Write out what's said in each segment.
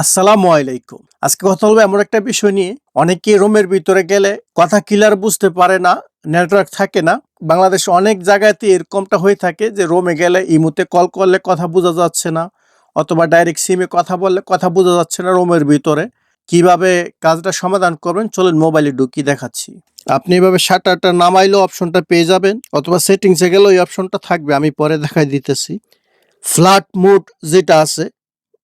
আসসালামু আলাইকুম। আজকে কথা বলব এমন একটা বিষয় নিয়ে। অনেকেই রোমের ভিতরে গেলে কথা ক্লিয়ার বুঝতে পারে না নেটওয়ার্ক থাকে না। বাংলাদেশে অনেক জায়গাতে এরকমটা হয়ে থাকে যে রোমে গেলে ইমুতে কল করলে কথা বোঝা যাচ্ছে না, অথবা ডাইরেক্ট সিমে কথা বললে কথা বোঝা যাচ্ছে না রোমের ভিতরে। কীভাবে কাজটা সমাধান করবেন? চলুন মোবাইলে ঢুকি, দেখাচ্ছি। আপনি এভাবে শাটারটা নামাইলেও অপশনটা পেয়ে যাবেন, অথবা সেটিংসে গেলেও ওই অপশনটা থাকবে। আমি পরে দেখাই দিতেছি। ফ্ল্যাট মুড যেটা আছে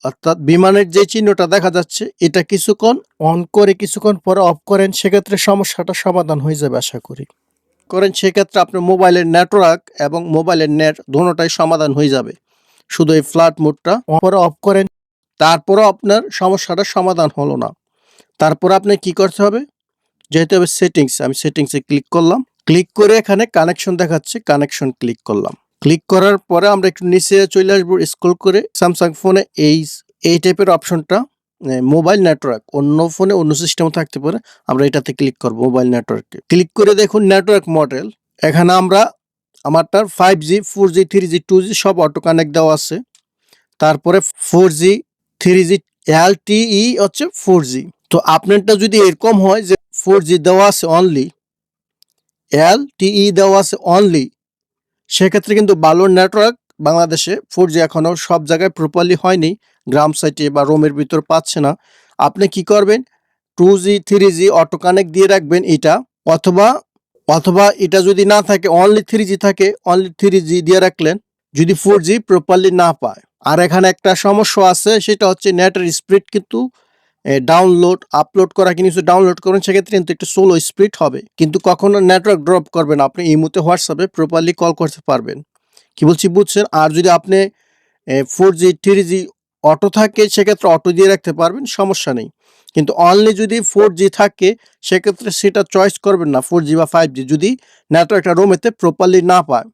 অর্থাৎ বিমানের যে চিহ্নটা দেখা যাচ্ছে, এটা কিছুক্ষণ অন করে কিছুক্ষণ পরে অফ করেন, সেক্ষেত্রে সমস্যাটা সমাধান হয়ে যাবে আশা করি। করেন, সেক্ষেত্রে আপনার মোবাইলের নেটওয়ার্ক এবং মোবাইলের নেট দুটোটাই সমাধান হয়ে যাবে। শুধু এই ফ্ল্যাট মোডটা পরে অফ করেন তারপরেও আপনার সমস্যাটা সমাধান হলো না। তারপর আপনি কি করতে হবে? যেতে হবে সেটিংস আমি সেটিংসে ক্লিক করলাম। ক্লিক করে এখানে কানেকশন দেখাচ্ছে কানেকশন ক্লিক করলাম। ক্লিক করার পরে আমরা একটু নিচে চলে আসব স্ক্রল করে। স্যামসাং ফোনে এই এই টাইপের অপশনটা মোবাইল নেটওয়ার্ক অন্য ফোনে অন্য সিস্টেম থাকতে পারে। আমরা এটাতে ক্লিক করব মোবাইল নেটওয়ার্কে ক্লিক করে দেখুন নেটওয়ার্ক মডেল এখানে আমরা আমারটার five G four G three G two G সব অটো কানেক্ট দেওয়া আছে। তারপরে four G three G LTE হচ্ছে ফোর জি তো আপনারটা যদি এরকম হয় যে ফোর জি দেওয়া আছে অনলি এল টিই দেওয়া আছে অনলি সেক্ষেত্রে কিন্তু ভালো নেটওয়ার্ক বাংলাদেশে ফোর জি এখনও সব জায়গায় প্রপারলি হয়নি। গ্রাম সাইটে বা রোমের ভিতর পাচ্ছে না। আপনি কি করবেন? Two G three G auto connect দিয়ে রাখবেন এটা, অথবা অথবা এটা যদি না থাকে অনলি থ্রি জি থাকে অনলি থ্রি জি দিয়ে রাখলেন, যদি ফোর জি প্রপারলি না পায়। আর এখানে একটা সমস্যা আছে, সেটা হচ্ছে নেটের স্পিড কিন্তু ডাউনলোড আপলোড করা কিছু ডাউনলোড করবেন সেক্ষেত্রে কিন্তু একটু স্লো স্পিড হবে। কিন্তু কখনো নেটওয়ার্ক ড্রপ করবেন আপনি এই মুহূর্তে হোয়াটসঅ্যাপে প্রপারলি কল করতে পারবেন। কি বলছি, বুঝছেন? আর যদি আপনি four G three G auto থাকে, সেক্ষেত্রে অটো দিয়ে রাখতে পারবেন, সমস্যা নেই। কিন্তু অনলি যদি ফোর জি থাকে, সেক্ষেত্রে সেটা চয়েস করবেন না ফোর জি বা ফাইভ জি যদি নেটওয়ার্কটা রোমেতে প্রপারলি না পায়।